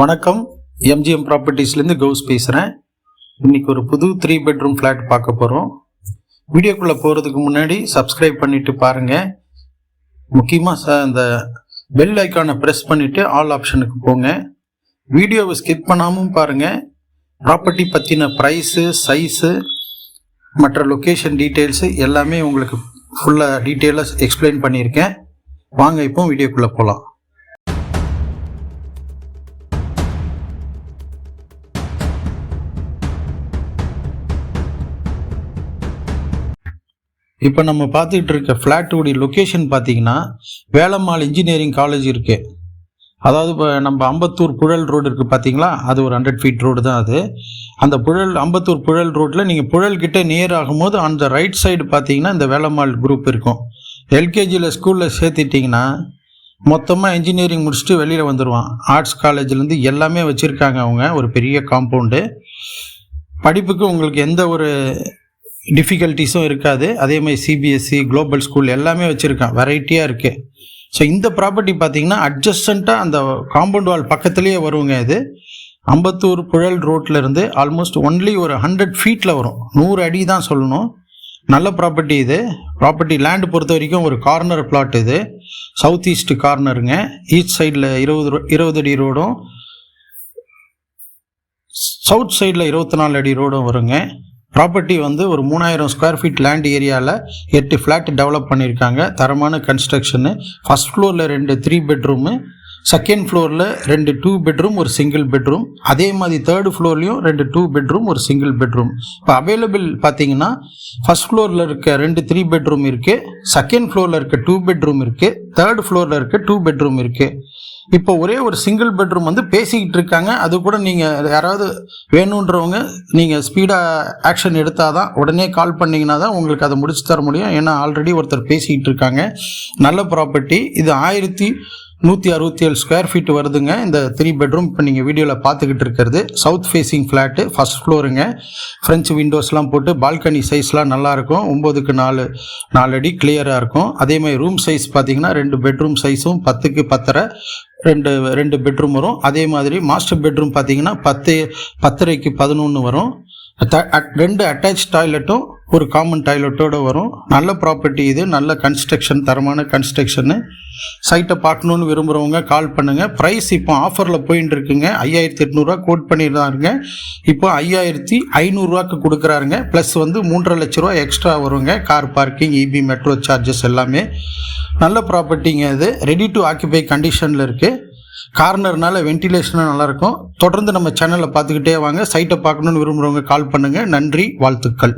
வணக்கம். எம்ஜிஎம் ப்ராப்பர்ட்டிஸ்லேருந்து கவுஸ் பேசுகிறேன் இன்றைக்கி ஒரு புது த்ரீ பெட்ரூம் ஃப்ளாட் பார்க்க போகிறோம் வீடியோக்குள்ளே போகிறதுக்கு முன்னாடி சப்ஸ்கிரைப் பண்ணிவிட்டு பாருங்கள் முக்கியமாக ச இந்த பெல் ஐக்கானை ப்ரெஸ் பண்ணிவிட்டு ஆல் ஆப்ஷனுக்கு போங்க. வீடியோவை ஸ்கிப் பண்ணாமல் பாருங்கள் ப்ராப்பர்ட்டி பற்றின ப்ரைஸு சைஸு மற்ற லொக்கேஷன் டீட்டெயில்ஸு எல்லாமே உங்களுக்கு ஃபுல்லாக டீட்டெயிலாக எக்ஸ்பிளைன் பண்ணியிருக்கேன். வாங்க இப்போ வீடியோக்குள்ளே போகலாம் இப்போ நம்ம பார்த்துக்கிட்டு இருக்க ஃப்ளாட்டுடைய லொக்கேஷன் பார்த்தீங்கன்னா வேளம்மாள் இன்ஜினியரிங் காலேஜ் இருக்குது அதாவது இப்போ நம்ம அம்பத்தூர் புழல் ரோடு இருக்குது பார்த்தீங்களா? அது ஒரு ஹண்ட்ரட் ஃபீட் ரோடு தான் அது. அந்த புழல் அம்பத்தூர் புழல் ரோட்டில் நீங்கள் புழல் கிட்டே நேர் ஆகும்போது அந்த ரைட் சைடு பார்த்தீங்கன்னா இந்த வேளம்மாள் குரூப் இருக்கும். எல்கேஜியில் ஸ்கூலில் சேர்த்துட்டிங்கன்னா மொத்தமாக இன்ஜினியரிங் முடிச்சுட்டு வெளியில் வந்துடுவான் ஆர்ட்ஸ் காலேஜ்லேருந்து எல்லாமே வச்சுருக்காங்க அவங்க ஒரு பெரிய காம்பவுண்டு படிப்புக்கு உங்களுக்கு எந்த ஒரு டிஃபிகல்ட்டிஸும் இருக்காது. அதே மாதிரி சிபிஎஸ்சி குளோபல் ஸ்கூல் எல்லாமே வச்சுருக்கான். வெரைட்டியாக இருக்குது ஸோ இந்த ப்ராப்பர்ட்டி பார்த்தீங்கன்னா அட்ஜஸ்டண்ட்டாக அந்த காம்பவுண்ட் வால் பக்கத்துலேயே வருங்க இது. அம்பத்தூர் புழல் ரோட்லேருந்து ஆல்மோஸ்ட் ஒன்லி ஒரு ஹண்ட்ரட் ஃபீட்டில் வரும். நூறு அடி தான் சொல்லணும். நல்ல ப்ராப்பர்ட்டி இது. ப்ராப்பர்ட்டி லேண்டு பொறுத்த வரைக்கும் ஒரு கார்னர் பிளாட் இது. சவுத் ஈஸ்ட் கார்னருங்க ஈஸ்ட் சைடில் இருபது ரோ- இருபது அடி ரோடும். சவுத் சைடில் இருபத்தி நாலு அடி ரோடும் வருங்க. ப்ராப்பர்ட்டி வந்து ஒரு மூணாயிரம் ஸ்கொயர் ஃபீட் லேண்ட் ஏரியாவில் எட்டு ஃப்ளாட் டெவலப் பண்ணியிருக்காங்க தரமான கன்ஸ்ட்ரக்ஷனு ஃபஸ்ட் ஃப்ளோரில் ரெண்டு த்ரீ பெட்ரூமு செகண்ட் ஃப்ளோரில் ரெண்டு டூ பெட்ரூம் ஒரு சிங்கிள் பெட்ரூம் அதே மாதிரி தேர்டு ஃப்ளோர்லேயும் ரெண்டு டூ பெட்ரூம் ஒரு சிங்கிள் பெட்ரூம் இப்போ அவைலபிள் பார்த்தீங்கன்னா ஃபஸ்ட் ஃப்ளோரில் இருக்க ரெண்டு த்ரீ பெட்ரூம் இருக்குது செகண்ட் ஃப்ளோரில் இருக்க டூ பெட்ரூம் இருக்குது தேர்ட் ஃப்ளோரில் இருக்க டூ பெட்ரூம் இருக்குது இப்போ ஒரே ஒரு சிங்கிள் பெட்ரூம் வந்து பேசிக்கிட்டு இருக்காங்க. அது கூட நீங்கள் யாராவது வேணுன்றவங்க நீங்கள் ஸ்பீடாக ஆக்ஷன் எடுத்தால் தான் உடனே கால் பண்ணிங்கன்னா தான் உங்களுக்கு அதை முடிச்சு தர முடியும். ஏன்னா ஆல்ரெடி ஒருத்தர் பேசிக்கிட்டு இருக்காங்க. நல்ல ப்ராப்பர்ட்டி இது ஆயிரத்தி நூற்றி அறுபத்தி ஏழு ஸ்கொயர் ஃபீட் வருதுங்க. இந்த த்ரீ பெட்ரூம் இப்போ நீங்கள் வீடியோவில் பார்த்துக்கிட்டு இருக்கிறது. சவுத் ஃபேஸிங் ஃப்ளாட்டு ஃபஸ்ட் ஃப்ளோருங்க ஃப்ரெஞ்சு விண்டோஸ்லாம் போட்டு பால்கனி சைஸ்லாம் நல்லாயிருக்கும் ஒம்போதுக்கு நாலு நாலு அடி கிளியராக இருக்கும். அதே மாதிரி ரூம் சைஸ் பார்த்தீங்கன்னா ரெண்டு பெட்ரூம் சைஸும் பத்துக்கு பத்தரை ரெண்டு ரெண்டு பெட்ரூம் வரும். அதே மாதிரி மாஸ்டர் பெட்ரூம் பார்த்தீங்கன்னா பத்து பத்தரைக்கு பதினொன்று வரும். அட்- ரெண்டு அட்டாச் டாய்லெட்டும் ஒரு காமன் டாய்லெட்டோடு வரும். நல்ல ப்ராப்பர்ட்டி இது. நல்ல கன்ஸ்ட்ரக்ஷன் தரமான கன்ஸ்ட்ரக்ஷனு சைட்டை பார்க்கணுன்னு விரும்புகிறவங்க கால் பண்ணுங்கள் ப்ரைஸ் இப்போ ஆஃபரில் போயின்னு இருக்குங்க. ஐயாயிரத்தி எட்நூறுரூவா கோட் பண்ணியிருந்தாருங்க. இப்போ ஐயாயிரத்தி ஐநூறுரூவாக்கு கொடுக்குறாருங்க. ப்ளஸ் வந்து மூன்றரை லட்ச ரூபா எக்ஸ்ட்ரா வருங்க. Car parking EB metro charges எல்லாமே. நல்ல ப்ராப்பர்ட்டிங்க இது. ரெடி டு ஆக்கிபை கண்டிஷனில் இருக்குது கார்னர்னால வென்டிலேஷனும் நல்லாயிருக்கும். தொடர்ந்து நம்ம சேனலை பார்த்துக்கிட்டே வாங்க. சைட்டை பார்க்கணுன்னு விரும்புகிறவங்க கால் பண்ணுங்கள் நன்றி வாழ்த்துக்கள்.